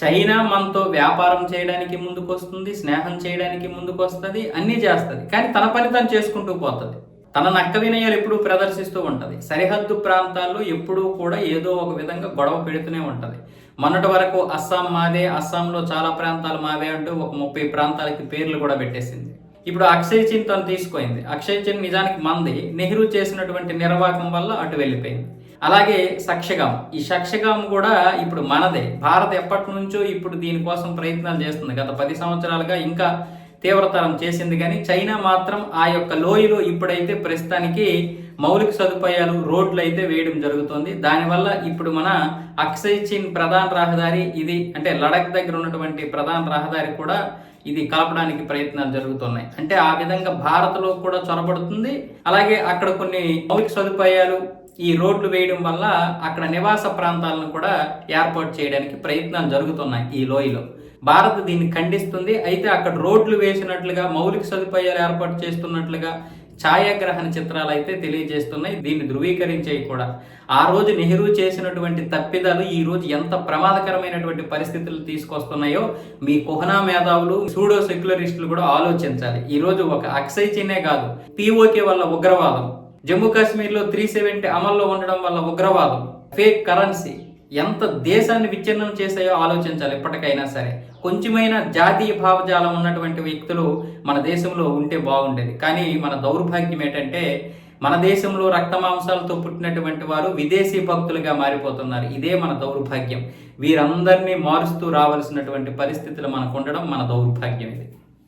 China మనతో వ్యాపారం చేయడానికి ముందుకు వస్తుంది స్నేహం చేయడానికి ముందుకు వస్తుంది అన్నీ చేస్తుంది. కానీ తన పని తను చేసుకుంటూ పోతుంది. తన నక్క వినయాలు ఎప్పుడూ ప్రదర్శిస్తూ ఉంటుంది. సరిహద్దు ప్రాంతాల్లో ఎప్పుడూ కూడా ఏదో ఒక విధంగా గొడవ పెడుతూనే ఉంటుంది. మొన్నటి వరకు అస్సాం మాదే అస్సాంలో చాలా ప్రాంతాలు మావే అంటూ ఒక ముప్పై ప్రాంతాలకి పేర్లు కూడా పెట్టేసింది. ఇప్పుడు అక్షయ్ చిన్ తను తీసుకుంది అక్షయ్ చిన్ నిజానికి మంది. నెహ్రూ చేసినటువంటి నిర్వాహకం వల్ల అటు వెళ్ళిపోయింది. అలాగే సక్షగాం. ఈ సక్షగాం కూడా ఇప్పుడు మనదే. భారత్ ఎప్పటి నుంచో ఇప్పుడు దీనికోసం ప్రయత్నాలు చేస్తుంది. గత పది సంవత్సరాలుగా ఇంకా తీవ్రతరం చేసింది కానీ చైనా మాత్రం ఆ యొక్క లోయలో ఇప్పుడైతే ప్రస్తుతానికి మౌలిక సదుపాయాలు రోడ్లు అయితే వేయడం జరుగుతుంది. దానివల్ల ఇప్పుడు మన అక్సై చిన్ ప్రధాన రహదారి ఇది అంటే లడక్ దగ్గర ఉన్నటువంటి ప్రధాన రహదారి కూడా ఇది కలపడానికి ప్రయత్నాలు జరుగుతున్నాయి. అంటే ఆ విధంగా భారత్లో కూడా చొరబడుతుంది. అలాగే అక్కడ కొన్ని మౌలిక సదుపాయాలు ఈ రోడ్లు వేయడం వల్ల అక్కడ నివాస ప్రాంతాలను కూడా ఏర్పాటు చేయడానికి ప్రయత్నాలు జరుగుతున్నాయి ఈ లోయలో. భారత్ దీన్ని ఖండిస్తుంది. అయితే అక్కడ రోడ్లు వేసినట్లుగా మౌలిక సదుపాయాలు ఏర్పాటు చేస్తున్నట్లుగా ఛాయాగ్రహణ చిత్రాలు అయితే తెలియజేస్తున్నాయి. దీన్ని ధృవీకరించేవి కూడా. ఆ రోజు నెహ్రూ చేసినటువంటి తప్పిదాలు ఈ రోజు ఎంత ప్రమాదకరమైనటువంటి పరిస్థితులు తీసుకొస్తున్నాయో మీ కుహనా మేధావులు సూడో సెక్యులరిస్టులు కూడా ఆలోచించాలి. ఈ రోజు ఒక అక్సైచినే కాదు పీఓకే వల్ల ఉగ్రవాదం. జమ్మూ కాశ్మీర్లో త్రీ సెవెంటీ అమల్లో ఉండడం వల్ల ఉగ్రవాదం ఫేక్ కరెన్సీ ఎంత దేశాన్ని విచ్ఛిన్నం చేసాయో ఆలోచించాలి ఎప్పటికైనా సరే. కొంచెమైన జాతీయ భావజాలం ఉన్నటువంటి వ్యక్తులు మన దేశంలో ఉంటే బాగుండేది. కానీ మన దౌర్భాగ్యం ఏంటంటే మన దేశంలో రక్త మాంసాలతో పుట్టినటువంటి వారు విదేశీ భక్తులుగా మారిపోతున్నారు. ఇదే మన దౌర్భాగ్యం. వీరందరినీ మారుస్తూ రావాల్సినటువంటి పరిస్థితులు మనకు ఉండడం మన దౌర్భాగ్యం ఇది.